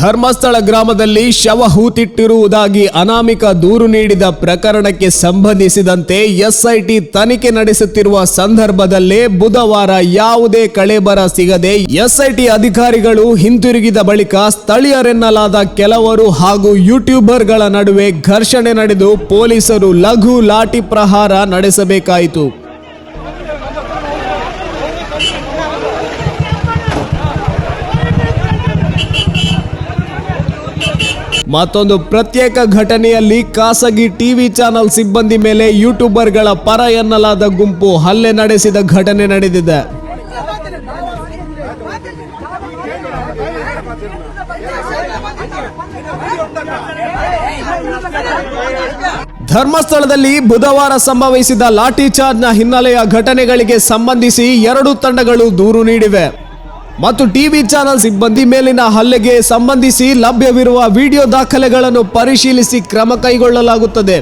ಧರ್ಮಸ್ಥಳ ಗ್ರಾಮದಲ್ಲಿ ಶವ ಹೂತಿಟ್ಟಿರುವುದಾಗಿ ಅನಾಮಿಕ ದೂರು ನೀಡಿದ ಪ್ರಕರಣಕ್ಕೆ ಸಂಬಂಧಿಸಿದಂತೆ ಎಸ್ಐಟಿ ತನಿಖೆ ನಡೆಸುತ್ತಿರುವ ಸಂದರ್ಭದಲ್ಲೇ ಬುಧವಾರ ಯಾವುದೇ ಕಳೆಬರ ಸಿಗದೆ ಎಸ್ಐಟಿ ಅಧಿಕಾರಿಗಳು ಹಿಂತಿರುಗಿದ ಬಳಿಕ ಸ್ಥಳೀಯರೆನ್ನಲಾದ ಕೆಲವರು ಹಾಗೂ ಯೂಟ್ಯೂಬರ್ಗಳ ನಡುವೆ ಘರ್ಷಣೆ ನಡೆದು ಪೊಲೀಸರು ಲಘು ಲಾಠಿ ಪ್ರಹಾರ ನಡೆಸಬೇಕಾಯಿತು. ಮತ್ತೊಂದು ಪ್ರತ್ಯೇಕ ಘಟನೆಯಲ್ಲಿ ಖಾಸಗಿ ಟಿವಿ ಚಾನೆಲ್ ಸಿಬ್ಬಂದಿ ಮೇಲೆ ಯೂಟ್ಯೂಬರ್ಗಳ ಪರ ಎನ್ನಲಾದ ಗುಂಪು ಹಲ್ಲೆ ನಡೆಸಿದ ಘಟನೆ ನಡೆದಿದೆ. ಧರ್ಮಸ್ಥಳದಲ್ಲಿ ಬುಧವಾರ ಸಂಭವಿಸಿದ ಲಾಠಿ ಚಾರ್ಜ್ನ ಹಿನ್ನೆಲೆಯ ಘಟನೆಗಳಿಗೆ ಸಂಬಂಧಿಸಿ ಎರಡು ತಂಡಗಳು ದೂರು ನೀಡಿವೆ. ಮತ್ತು ಟಿವಿ ಚಾನೆಲ್ ಸಿಬ್ಬಂದಿ ಮೇಲಿನ ಹಲ್ಲೆಗೆ ಸಂಬಂಧಿಸಿ ಲಭ್ಯವಿರುವ ವಿಡಿಯೋ ದಾಖಲೆಗಳನ್ನು ಪರಿಶೀಲಿಸಿ ಕ್ರಮ ಕೈಗೊಳ್ಳಲಾಗುತ್ತದೆ.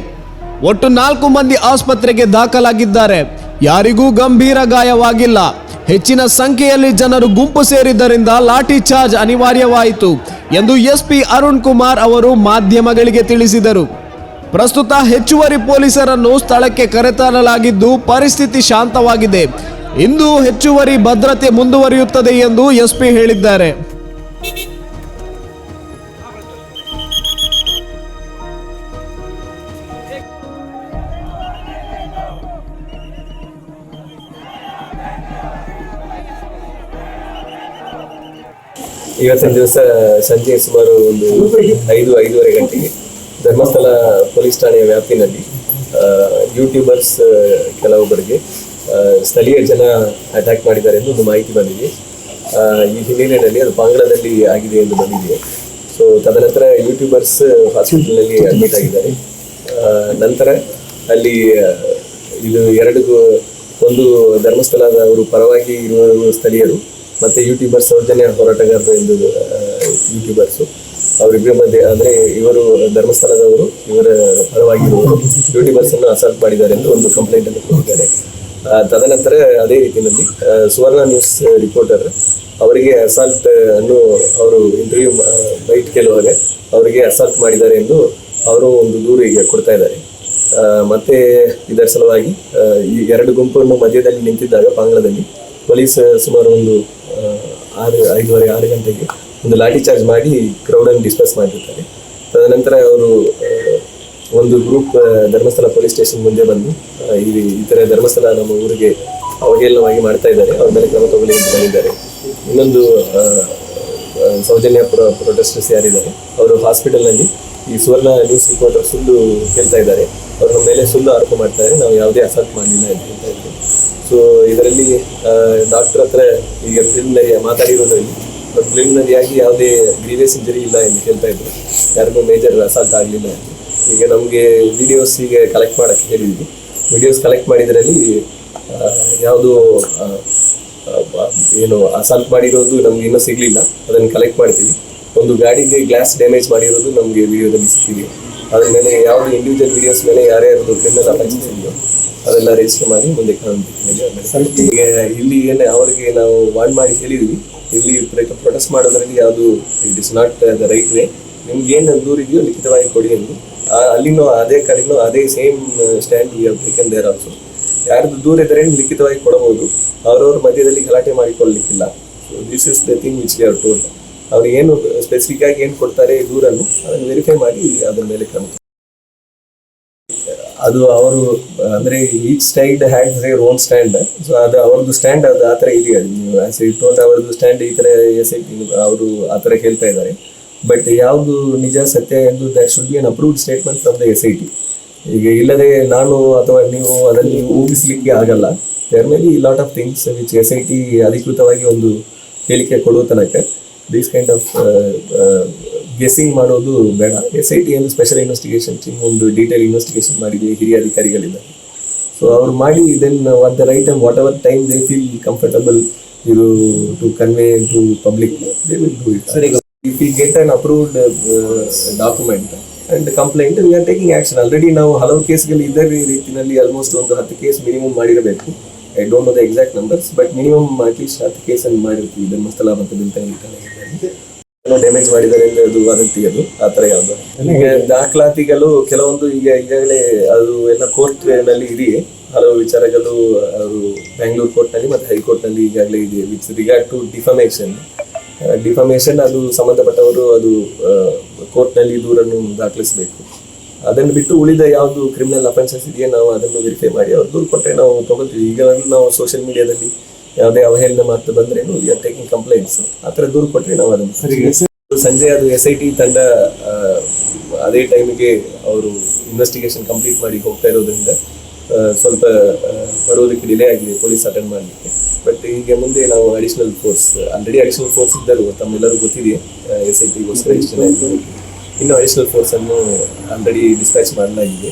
ಒಟ್ಟು ನಾಲ್ಕು ಮಂದಿ ಆಸ್ಪತ್ರೆಗೆ ದಾಖಲಾಗಿದ್ದಾರೆ. ಯಾರಿಗೂ ಗಂಭೀರ ಗಾಯವಾಗಿಲ್ಲ. ಹೆಚ್ಚಿನ ಸಂಖ್ಯೆಯಲ್ಲಿ ಜನರು ಗುಂಪು ಸೇರಿದ್ದರಿಂದ ಲಾಠಿ ಚಾರ್ಜ್ ಅನಿವಾರ್ಯವಾಯಿತು ಎಂದು ಎಸ್ಪಿ ಅರುಣ್ ಕುಮಾರ್ ಅವರು ಮಾಧ್ಯಮಗಳಿಗೆ ತಿಳಿಸಿದರು. ಪ್ರಸ್ತುತ ಹೆಚ್ಚುವರಿ ಪೊಲೀಸರನ್ನು ಸ್ಥಳಕ್ಕೆ ಕರೆತರಲಾಗಿದ್ದು ಪರಿಸ್ಥಿತಿ ಶಾಂತವಾಗಿದೆ. ಇಂದು ಹೆಚ್ಚುವರಿ ಭದ್ರತೆ ಮುಂದುವರಿಯುತ್ತದೆ ಎಂದು ಎಸ್ಪಿ ಹೇಳಿದ್ದಾರೆ. ಇವತ್ತಿನ ದಿವಸ ಸಂಜೆ ಸುಮಾರು ಒಂದು ಐದು, ಐದೂವರೆ ಗಂಟೆಗೆ ಧರ್ಮಸ್ಥಳ ಪೊಲೀಸ್ ಠಾಣೆಯ ವ್ಯಾಪ್ತಿನಲ್ಲಿ ಯೂಟ್ಯೂಬರ್ಸ್ ಕೆಲವೊಬ್ಬರಿಗೆ ಸ್ಥಳೀಯ ಜನ ಅಟ್ಯಾಕ್ ಮಾಡಿದ್ದಾರೆ ಎಂದು ಒಂದು ಮಾಹಿತಿ ಬಂದಿದೆ. ಈ ಹಿನ್ನೆಲೆಯಲ್ಲಿ ಅದು ಬಾಂಗ್ಲಾದಲ್ಲಿ ಆಗಿದೆ ಎಂದು ಬಂದಿದೆ. ಸೊ ತದನಂತರ ಯೂಟ್ಯೂಬರ್ಸ್ ಹಾಸ್ಪಿಟಲ್ನಲ್ಲಿ ಅಡ್ಮಿಟ್ ಆಗಿದ್ದಾರೆ. ನಂತರ ಅಲ್ಲಿ ಇದು ಎರಡು ಒಂದು ಧರ್ಮಸ್ಥಳದವರು ಪರವಾಗಿ ಇರುವ ಸ್ಥಳೀಯರು, ಮತ್ತು ಯೂಟ್ಯೂಬರ್ಸ್ ಸೌಜನ್ಯ ಹೋರಾಟಗಾರರು ಎಂದು ಯೂಟ್ಯೂಬರ್ಸು ಅವರಿಬ್ಬರ ಮಧ್ಯೆ ಅಂದರೆ ಇವರು ಧರ್ಮಸ್ಥಳದವರು, ಇವರ ಪರವಾಗಿರುವವರು ಯೂಟ್ಯೂಬರ್ಸನ್ನು ಅಸಾಲ್ಟ್ ಮಾಡಿದ್ದಾರೆ ಎಂದು ಒಂದು ಕಂಪ್ಲೇಂಟನ್ನು ಕೊಟ್ಟಿದ್ದಾರೆ. ತದನಂತರ ಅದೇ ರೀತಿಯಲ್ಲಿ ಸುವರ್ಣ ನ್ಯೂಸ್ ರಿಪೋರ್ಟರ್ ಅವರಿಗೆ ಅಸಾಲ್ಟ್ ಅನ್ನು ಅವರು ಇಂಟರ್ವ್ಯೂ ಬೈಟ್ ಕೇಳುವಾಗ ಅವರಿಗೆ ಅಸಾಲ್ಟ್ ಮಾಡಿದ್ದಾರೆ ಎಂದು ಅವರು ಒಂದು ದೂರು ಈಗ ಕೊಡ್ತಾ ಇದ್ದಾರೆ. ಮತ್ತೆ ಇದರ ಸಲುವಾಗಿ ಈ ಎರಡು ಗುಂಪನ್ನು ಮಧ್ಯದಲ್ಲಿ ನಿಂತಿದ್ದಾಗ ಬಾಂಗ್ಲಾದಲ್ಲಿ ಪೊಲೀಸ್ ಸುಮಾರು ಒಂದು ಆರು, ಐದುವರೆ, ಆರು ಗಂಟೆಗೆ ಒಂದು ಲಾಠಿ ಚಾರ್ಜ್ ಮಾಡಿ ಕ್ರೌಡನ್ನು ಡಿಸ್ಪಸ್ ಮಾಡಿರ್ತಾರೆ ತದನಂತರ ಅವರು ಒಂದು ಗ್ರೂಪ್ ಧರ್ಮಸ್ಥಳ ಪೊಲೀಸ್ ಸ್ಟೇಷನ್ ಮುಂದೆ ಬಂದು ಈ ಈ ಥರ ಧರ್ಮಸ್ಥಳ ನಮ್ಮ ಊರಿಗೆ ಅವಹೇಳನವಾಗಿ ಮಾಡ್ತಾ ಇದ್ದಾರೆ. ಅವ್ರ ಮೇಲೆ ಕ್ರಮ ತಗೊಳ್ಳಿ ಅಂತ ಹೇಳಿದ್ದಾರೆ ಇನ್ನೊಂದು ಸೌಜನ್ಯ ಪ್ರೊ ಪ್ರೊಟೆಸ್ಟರ್ಸ್ ಯಾರಿದ್ದಾರೆ, ಅವರು ಹಾಸ್ಪಿಟಲ್ನಲ್ಲಿ ಈ ಸುವರ್ಣ ನ್ಯೂಸ್ ರಿಪೋರ್ಟರ್ ಸುಳ್ಳು ಹೇಳ್ತಾ ಇದ್ದಾರೆ. ಅವ್ರ ಮೇಲೆ ಸುಳ್ಳು ಆರೋಪ ಮಾಡ್ತಾರೆ ನಾವು ಯಾವುದೇ ಅಸಾಲ್ಟ್ ಮಾಡಲಿಲ್ಲ ಅಂತ ಹೇಳ್ತಾ ಇದ್ದೀವಿ ಸೊ ಇದರಲ್ಲಿ ಡಾಕ್ಟರ್ ಹತ್ರ ಈಗ ಪ್ರಿಲಿಮಿನರಿ ಮಾತಾಡಿರೋದ್ರಲ್ಲಿ ಪ್ರಿಲಿಮಿನರಿಯಾಗಿ ಯಾವುದೇ ಗ್ರೀವಿಯಸ್ ಇಂಜರಿ ಇಲ್ಲ ಎಂದು ಹೇಳ್ತಾ ಇದ್ರು. ಯಾರಿಗೂ ಮೇಜರ್ ಅಸಾಲ್ಟ್ ಆಗಲಿಲ್ಲ ಅಂತ. ಈಗ ನಮಗೆ ವಿಡಿಯೋಸ್ ಈಗ ಕಲೆಕ್ಟ್ ಮಾಡೋಕ್ಕೆ ಹೇಳಿದ್ವಿ. ವಿಡಿಯೋಸ್ ಕಲೆಕ್ಟ್ ಮಾಡಿದ್ರಲ್ಲಿ ಯಾವುದು ಏನು ಅಸಾಲ್ಟ್ ಮಾಡಿರೋದು ನಮ್ಗೆ ಇನ್ನೂ ಸಿಗಲಿಲ್ಲ. ಅದನ್ನು ಕಲೆಕ್ಟ್ ಮಾಡ್ತೀವಿ. ಒಂದು ಗಾಡಿಗೆ ಗ್ಲಾಸ್ ಡ್ಯಾಮೇಜ್ ಮಾಡಿರೋದು ನಮಗೆ ವಿಡಿಯೋದಲ್ಲಿ ಸಿಕ್ಕಿದೆ. ಅದ್ರ ಮೇಲೆ ಯಾವುದು ಇಂಡಿವಿಜುವಲ್ ವಿಡಿಯೋಸ್ ಮೇಲೆ ಯಾರೇ ಇರೋದು ಕ್ರಿಮಿನಲ್ ಅಫೆನ್ಸಸ್ ಇದೆಯೋ ಅದೆಲ್ಲ ರಿಜಿಸ್ಟರ್ ಮಾಡಿ ಮುಂದೆ ಈಗ ಇಲ್ಲಿ ಏನೇ ಅವರಿಗೆ ನಾವು ವಾರ್ನ್ ಮಾಡಿ ಹೇಳಿದ್ವಿ. ಇಲ್ಲಿ ಪ್ರೊಟೆಸ್ಟ್ ಮಾಡೋದ್ರಲ್ಲಿ ಯಾವುದು it is not the right way ನಿಮ್ಗೆ ಏನು ದೂರಿದೆಯೋ ಲಿಖಿತವಾಗಿ ಕೊಡಿ ಎಂದು. ಅಲ್ಲಿನೂ ಅದೇ ಕಡೆನೂ ಅದೇ same stand we taken there also ಯಾರ್ದು ದೂರ ಇದ್ದರೆ ಲಿಖಿತವಾಗಿ ಕೊಡಬಹುದು, ಅವರವ್ರ ಮಧ್ಯದಲ್ಲಿ ಗಲಾಟೆ ಮಾಡಿಕೊಳ್ಳಲಿಕ್ಕಿಲ್ಲ so this is the thing which we are ಅವ್ರು ಏನು ಸ್ಪೆಸಿಫಿಕ್ ಆಗಿ ಏನು ಕೊಡ್ತಾರೆ ದೂರನ್ನು ಅದನ್ನು ವೆರಿಫೈ ಮಾಡಿ ಅದ್ರ ಮೇಲೆ ಕ್ರಮ ಅದು ಅವರು, ಅಂದ್ರೆ each side had their own stand so ಅದು ಅವ್ರದ್ದು ಸ್ಟ್ಯಾಂಡ್ ಅದು ಆ ಥರ ಇದೆಯಾ? ನೀವು ಆಸ್ ಅವ್ರದ್ದು ಸ್ಟ್ಯಾಂಡ್ ಈ ಥರ ಎಸ್ ಐ ಅವರು ಆ ಥರ ಹೇಳ್ತಾ ಇದ್ದಾರೆ. ಬಟ್ ಯಾವುದು ನಿಜ ಸತ್ಯ ಎಂದು that should be an approved statement from the S I T ಈಗ ಇಲ್ಲದೆ ನಾನು ಅಥವಾ ನೀವು ಅದನ್ನು ಊಹಿಸಲಿಕ್ಕೆ ಆಗಲ್ಲ. There may be lot of things which S I T ಅಧಿಕೃತವಾಗಿ ಒಂದು ಹೇಳಿಕೆ ಕೊಡುವ ತನಕ ದೀಸ್ ಕೈಂಡ್ ಆಫ್ ಗೆಸ್ಸಿಂಗ್ ಮಾಡೋದು ಬೇಡ. ಎಸ್ ಐ ಟಿ ಒಂದು ಸ್ಪೆಷಲ್ ಇನ್ವೆಸ್ಟಿಗೇಷನ್ ಟೀಮ್ ಒಂದು ಡೀಟೇಲ್ ಇನ್ವೆಸ್ಟಿಗೇಷನ್ ಮಾಡಿದೆ ಹಿರಿಯ ಅಧಿಕಾರಿಗಳಿಂದ. ಸೊ ಅವ್ರು ಮಾಡಿ then what the right and what our time they feel comfortable ಇದು to convey to public they will do it if get an approved approved document and complaint we are taking action already ನಾವು ಹಲವು ಕೇಸ್ಗಳು ಇದೇ ರೀತಿಯಲ್ಲಿ almost ಒಂದು ಹತ್ತು case minimum ಮಾಡಿರಬೇಕು. I don't know the exact numbers but minimum at least ಹತ್ತು ಕೇಸನ್ನು ಮಾಡಿರ್ತೀವಿ. ಧರ್ಮಸ್ಥಳ ಮತ್ತು ಡ್ಯಾಮೇಜ್ ಮಾಡಿದ್ದಾರೆ ಅಂದ್ರೆ ಅದು ವದಂತಿ ಅದು. ಆ ತರ ಯಾವ್ದು. ಈಗ ದಾಖಲಾತಿಗಳು ಕೆಲವೊಂದು ಈಗ ಈಗಾಗಲೇ ಅದು ಎಲ್ಲ ಕೋರ್ಟ್ನಲ್ಲಿ ಇದೆಯೇ. ಹಲವು ವಿಚಾರಗಳು ಅದು ಬೆಂಗಳೂರು ಕೋರ್ಟ್ನಲ್ಲಿ ಮತ್ತೆ ಹೈಕೋರ್ಟ್ನಲ್ಲಿ ಈಗಾಗಲೇ ಇದೆ with regard to defamation defamation ಅದು ಸಂಬಂಧಪಟ್ಟವರು ಅದು ಕೋರ್ಟ್ನಲ್ಲಿ ದೂರನ್ನು ದಾಖಲಿಸಬೇಕು. ಅದನ್ನು ಬಿಟ್ಟು ಉಳಿದ ಯಾವುದು ಕ್ರಿಮಿನಲ್ ಅಫೆನ್ಸಸ್ ಇದೆಯೋ ನಾವು ಅದನ್ನು ವೆರಿಫೈ ಮಾಡಿ ಅವ್ರು ದೂರು ಕೊಟ್ಟರೆ ನಾವು ತಗೊಳ್ತೀವಿ. ಈಗ ನಾವು ಸೋಷಿಯಲ್ ಮೀಡಿಯಾದಲ್ಲಿ ಯಾವುದೇ ಅವಹೇಳನ ಮಾತು ಬಂದ್ರೇನು ವಿ ಆರ್ ಟೇಕಿಂಗ್ ಕಂಪ್ಲೇಂಟ್ಸ್ ಆ ಥರ ದೂರು ಕೊಟ್ಟರೆ ನಾವು ಅದನ್ನು ಸಂಜೆ ಅದು ಎಸ್ ಐ ಟಿ ತಂಡ ಅದೇ ಟೈಮಿಗೆ ಅವರು ಇನ್ವೆಸ್ಟಿಗೇಷನ್ ಕಂಪ್ಲೀಟ್ ಮಾಡಿ ಹೋಗ್ತಾ ಇರೋದ್ರಿಂದ ಸ್ವಲ್ಪ ಬರುವುದಕ್ಕೆ ಡಿಲೇ ಆಗಿದೆ ಪೊಲೀಸ್ ಅಟೆಂಡ್ ಮಾಡಲಿಕ್ಕೆ. ಬಟ್ ಈಗ ಮುಂದೆ ನಾವು additional force already additional force ಇದ್ದರು ತಮ್ಮೆಲ್ಲರೂ ಗೊತ್ತಿದೆ ಎಸ್ ಐ ಟಿಗೋಸ್ಕರ ಇದ್ದಾರೆ. ಇನ್ನು ಅಡಿಷನಲ್ ಫೋರ್ಸ್ ಅನ್ನು ಆಲ್ರೆಡಿ ಡಿಸ್ಪ್ಯಾಚ್ ಮಾಡಲಾಗಿದೆ.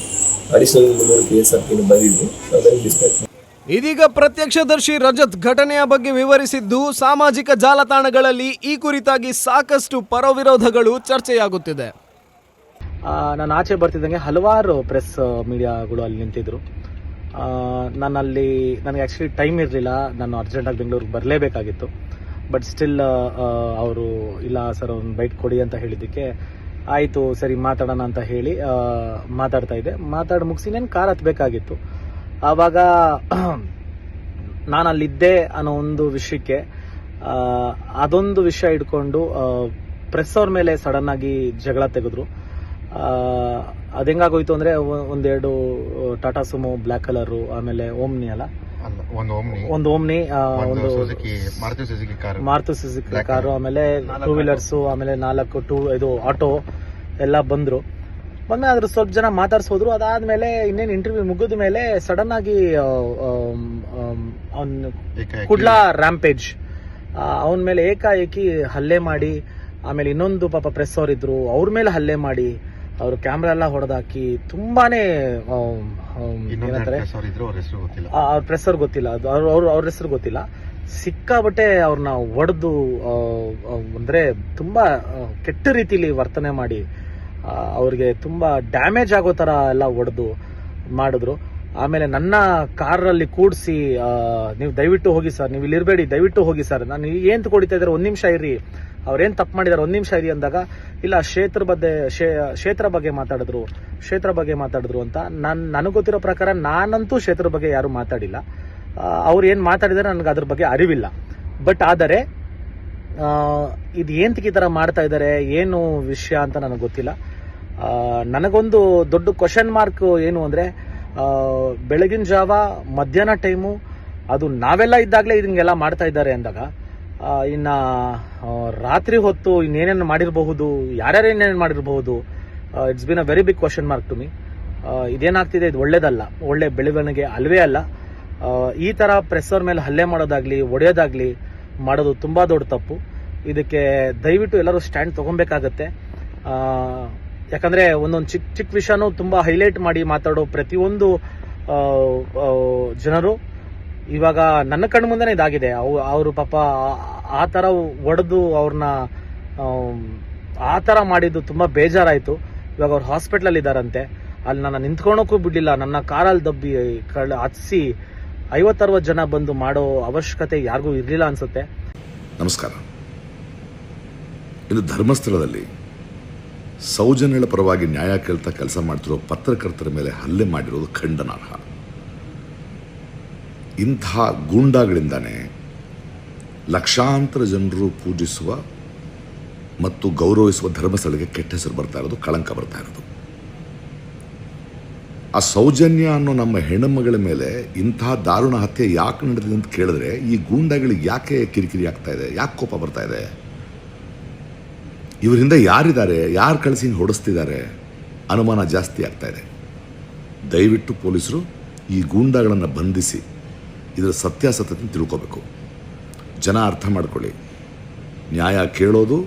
ಅಡಿಷನಲ್ ಮುನ್ನೂರು ಕೆ ಎಸ್ ಆರ್ ಪಿನ ಬಂದಿದ್ದು ಅದನ್ನು ಡಿಸ್ಪ್ಯಾಚ್ ಇದೀಗ ಪ್ರತ್ಯಕ್ಷದರ್ಶಿ ರಜತ್ ಘಟನೆಯ ಬಗ್ಗೆ ವಿವರಿಸಿದ್ದು, ಸಾಮಾಜಿಕ ಜಾಲತಾಣಗಳಲ್ಲಿ ಈ ಕುರಿತಾಗಿ ಸಾಕಷ್ಟು ಪರವಿರೋಧಗಳು ಚರ್ಚೆಯಾಗುತ್ತಿದೆ. ನಾನು ಆಚೆ ಬರ್ತಿದ್ದಂಗೆ ಹಲವಾರು ಪ್ರೆಸ್ ಮೀಡಿಯಾಗಳು ಅಲ್ಲಿ ನಿಂತಿದ್ರು. ನಾನು ಅಲ್ಲಿ ನನಗೆ ಆ್ಯಕ್ಚುಲಿ ಟೈಮ್ ಇರಲಿಲ್ಲ. ನಾನು ಅರ್ಜೆಂಟಾಗಿ ಬೆಂಗಳೂರಿಗೆ ಬರಲೇಬೇಕಾಗಿತ್ತು. ಬಟ್ ಸ್ಟಿಲ್ ಅವರು, ಇಲ್ಲ ಸರ್ ಒಂದು ಬೈಟ್ ಕೊಡಿ ಅಂತ ಹೇಳಿದ್ದಕ್ಕೆ ಆಯಿತು, ಸರಿ ಮಾತಾಡೋಣ ಅಂತ ಹೇಳಿ ಮಾತಾಡ್ತಾ ಇದ್ದೆ. ಮಾತಾಡಿ ಮುಗಿಸಿ ನಾನು ಕಾರ್ ಹತ್ತಬೇಕಾಗಿತ್ತು ಆವಾಗ ನಾನು ಅಲ್ಲಿದ್ದೆ ಅನ್ನೋ ಒಂದು ವಿಷಯಕ್ಕೆ ಅದೊಂದು ವಿಷಯ ಇಟ್ಕೊಂಡು ಪ್ರೆಸ್ ಅವ್ರ ಮೇಲೆ ಸಡನ್ ಆಗಿ ಜಗಳ ತೆಗೆದ್ರು. ಅದ್ ಹೆಂಗಾಗೋಯ್ತು ಅಂದ್ರೆ ಒಂದೆರಡು ಟಾಟಾ ಸುಮೋ ಬ್ಲ್ಯಾಕ್ ಕಲರು ಆಮೇಲೆ ಓಮ್ನಿ ಅಲ್ಲ? ಒಂದು ಓಮ್ನಿ. ಒಂದು ಮಾರುತಿ ಸುಜುಕಿ ಕಾರ್ ಆಮೇಲೆ ಟೂ ವೀಲರ್ಸ್ ಆಮೇಲೆ ನಾಲ್ಕು ಟೂ ಇದು ಆಟೋ ಎಲ್ಲ ಬಂದ್ರು. ಬಂದ್ಮೇಲೆ ಅದ್ರ ಸ್ವಲ್ಪ ಜನ ಮಾತಾಡ್ಸೋದ್ರು. ಅದಾದ್ಮೇಲೆ ಇನ್ನೇನು ಇಂಟರ್ವ್ಯೂ ಮುಗಿದ ಮೇಲೆ ಸಡನ್ ಆಗಿ ಅವನ್ ಕುಡ್ಲಾ ರ್ಯಾಂಪೇಜ್ ಅವನ ಮೇಲೆ ಏಕಾಏಕಿ ಹಲ್ಲೆ ಮಾಡಿ ಆಮೇಲೆ ಇನ್ನೊಂದು ಪಾಪ ಪ್ರೆಸ್ ಅವ್ರು ಇದ್ರು ಅವ್ರ ಮೇಲೆ ಹಲ್ಲೆ ಮಾಡಿ ಅವರು ಕ್ಯಾಮ್ರಾ ಎಲ್ಲ ಹೊಡೆದಾಕಿ ತುಂಬಾನೇ ಏನಂತಾರೆ? ಅವ್ರ ಪ್ರೆಸರ್ ಗೊತ್ತಿಲ್ಲ. ಅದು ಅವ್ರ ಹೆಸರು ಗೊತ್ತಿಲ್ಲ. ಸಿಕ್ಕಾಬಟ್ಟೆ ಅವ್ರನ್ನ ಒಡೆದು ಅಂದ್ರೆ ತುಂಬಾ ಕೆಟ್ಟ ರೀತಿಲಿ ವರ್ತನೆ ಮಾಡಿ ಅವ್ರಿಗೆ ತುಂಬಾ ಡ್ಯಾಮೇಜ್ ಆಗೋ ತರ ಎಲ್ಲ ಒಡೆದು ಮಾಡಿದ್ರು. ಆಮೇಲೆ ನನ್ನ ಕಾರಲ್ಲಿ ಕೂಡಿಸಿ ನೀವು ದಯವಿಟ್ಟು ಹೋಗಿ ಸರ್ ನೀವು ಇಲ್ಲಿ ಇರಬೇಡಿ ದಯವಿಟ್ಟು ಹೋಗಿ ಸರ್. ನಾನು ಏನ್ ಕುಡಿತಾ ಇದ್ದಾರೆ ಒಂದ್ ನಿಮಿಷ ಇರಿ ಅವ್ರೇನ್ ತಪ್ಪು ಮಾಡಿದ್ದಾರೆ ಒಂದು ನಿಮಿಷ ಇರಿ ಅಂದಾಗ, ಇಲ್ಲ, ಕ್ಷೇತ್ರ ಬಗ್ಗೆ ಕ್ಷೇತ್ರ ಬಗ್ಗೆ ಮಾತಾಡಿದ್ರು, ಕ್ಷೇತ್ರ ಬಗ್ಗೆ ಮಾತಾಡಿದ್ರು ಅಂತ ನನ್, ನನಗೆ ಗೊತ್ತಿರೋ ಪ್ರಕಾರ ನಾನಂತೂ ಕ್ಷೇತ್ರ ಬಗ್ಗೆ ಯಾರು ಮಾತಾಡಿಲ್ಲ. ಅವ್ರು ಏನು ಮಾತಾಡಿದಾರೆ ನನಗೆ ಅದ್ರ ಬಗ್ಗೆ ಅರಿವಿಲ್ಲ. ಬಟ್ ಆದರೆ ಇದು ಏಂತಕ್ಕೆ ಈ ಥರ ಮಾಡ್ತಾ ಇದ್ದಾರೆ ಏನು ವಿಷಯ ಅಂತ ನನಗೆ ಗೊತ್ತಿಲ್ಲ. ನನಗೊಂದು ದೊಡ್ಡ ಕ್ವಶನ್ ಮಾರ್ಕ್ ಏನು ಅಂದರೆ ಬೆಳಗಿನ ಜಾವ, ಮಧ್ಯಾಹ್ನ ಟೈಮು ಅದು ನಾವೆಲ್ಲ ಇದ್ದಾಗಲೇ ಇದನ್ನೆಲ್ಲ ಮಾಡ್ತಾ ಇದ್ದಾರೆ ಅಂದಾಗ ಇನ್ನ ರಾತ್ರಿ ಹೊತ್ತು ಇನ್ನೇನೇನು ಮಾಡಿರಬಹುದು, ಯಾರ್ಯಾರು ಏನೇನು ಮಾಡಿರಬಹುದು it's been a very big question mark to me ಇದೇನಾಗ್ತಿದೆ, ಇದು ಒಳ್ಳೇದಲ್ಲ. ಒಳ್ಳೆ ಬೆಳವಣಿಗೆ ಅಲ್ವೇ ಅಲ್ಲ. ಈ ತರ ಪ್ರೆಸ್ಸರ್ ಮೇಲೆ ಹಲ್ಲೆ ಮಾಡೋದಾಗ್ಲಿ ಒಡೆಯೋದಾಗ್ಲಿ ಮಾಡೋದು ತುಂಬಾ ದೊಡ್ಡ ತಪ್ಪು. ಇದಕ್ಕೆ ದಯವಿಟ್ಟು ಎಲ್ಲರೂ ಸ್ಟ್ಯಾಂಡ್ ತಗೊಬೇಕಾಗತ್ತೆ ಯಾಕಂದ್ರೆ ಒಂದೊಂದು ಚಿಕ್ಕ ಚಿಕ್ಕ ವಿಷಯನೂ ತುಂಬಾ ಹೈಲೈಟ್ ಮಾಡಿ ಮಾತಾಡೋ ಪ್ರತಿಯೊಂದು ಜನರು ಇವಾಗ ನನ್ನ ಕಣ್ಣು ಮುಂದೆನೇ ಇದಾಗಿದೆ. ಅವು, ಅವರು ಪಾಪ ಆ- ಥರ ಒಡೆದು ಅವ್ರನ್ನ ಆ ಥರ ಮಾಡಿದ್ದು ತುಂಬಾ ಬೇಜಾರಾಯಿತು. ಇವಾಗ ಅವ್ರು ಹಾಸ್ಪಿಟ್ಲಲ್ಲಿ ಇದ್ದಾರಂತೆ ಅಲ್ಲಿ ನನ್ನ ನಿಂತ್ಕೊಳೋಕ್ಕೂ ಬಿಡ್ಲಿಲ್ಲ. ನನ್ನ ಕಾರಲ್ಲಿ ದಬ್ಬಿ ಕಳ್ಳ ಹತ್ಸಿ ಐವತ್ತರವತ್ತು ಜನ ಬಂದು ಮಾಡೋ ಅವಶ್ಯಕತೆ ಯಾರಿಗೂ ಇರಲಿಲ್ಲ ಅನ್ಸುತ್ತೆ. ನಮಸ್ಕಾರ. ಇದು ಧರ್ಮಸ್ಥಳದಲ್ಲಿ ಸೌಜನ್ಯಗಳ ಪರವಾಗಿ ನ್ಯಾಯ ಕೇಳ್ತಾ ಕೆಲಸ ಮಾಡ್ತಿರೋ ಪತ್ರಕರ್ತರ ಮೇಲೆ ಹಲ್ಲೆ ಮಾಡಿರೋದು ಖಂಡನಾರ್ಹ. ಇಂಥ ಗೂಂಡಾಗಳಿಂದಾನೆ ಲಕ್ಷಾಂತರ ಜನರು ಪೂಜಿಸುವ ಮತ್ತು ಗೌರವಿಸುವ ಧರ್ಮಸ್ಥಳಕ್ಕೆ ಕೆಟ್ಟ ಹೆಸರು ಬರ್ತಾ ಇರೋದು, ಕಳಂಕ ಬರ್ತಾ ಇರೋದು. ಆ ಸೌಜನ್ಯ ಅನ್ನೋ ನಮ್ಮ ಹೆಣ್ಣುಮಗಳ ಮೇಲೆ ಇಂತಹ ದಾರುಣ ಹತ್ಯೆ ಯಾಕೆ ನಡೆದಿದೆ ಅಂತ ಕೇಳಿದ್ರೆ, ಈ ಗೂಂಡಾಗಳಿಗೆ ಯಾಕೆ ಕಿರಿಕಿರಿ ಆಗ್ತಾ ಇದೆ, ಯಾಕೆ ಕೋಪ ಬರ್ತಾ ಇದೆ? ಇವರಿಂದ ಯಾರಿದ್ದಾರೆ, ಯಾರು ಕಳಿಸಿ ಹೊಡೆಸ್ತಿದ್ದಾರೆ? ಅನುಮಾನ ಜಾಸ್ತಿ ಆಗ್ತಾ ಇದೆ. ದಯವಿಟ್ಟು ಪೊಲೀಸರು ಈ ಗೂಂಡಾಗಳನ್ನು ಬಂಧಿಸಿ. ಇದರ ಸತ್ಯಾಸತ್ಯತೆ ತಿಳ್ಕೋಬೇಕು ಜನ ಅರ್ಥ ಮಾಡ್ಕೊಳ್ಳಿ ನ್ಯಾಯ ಕೇಳೋದು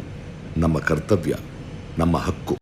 ನಮ್ಮ ಕರ್ತವ್ಯ ನಮ್ಮ ಹಕ್ಕು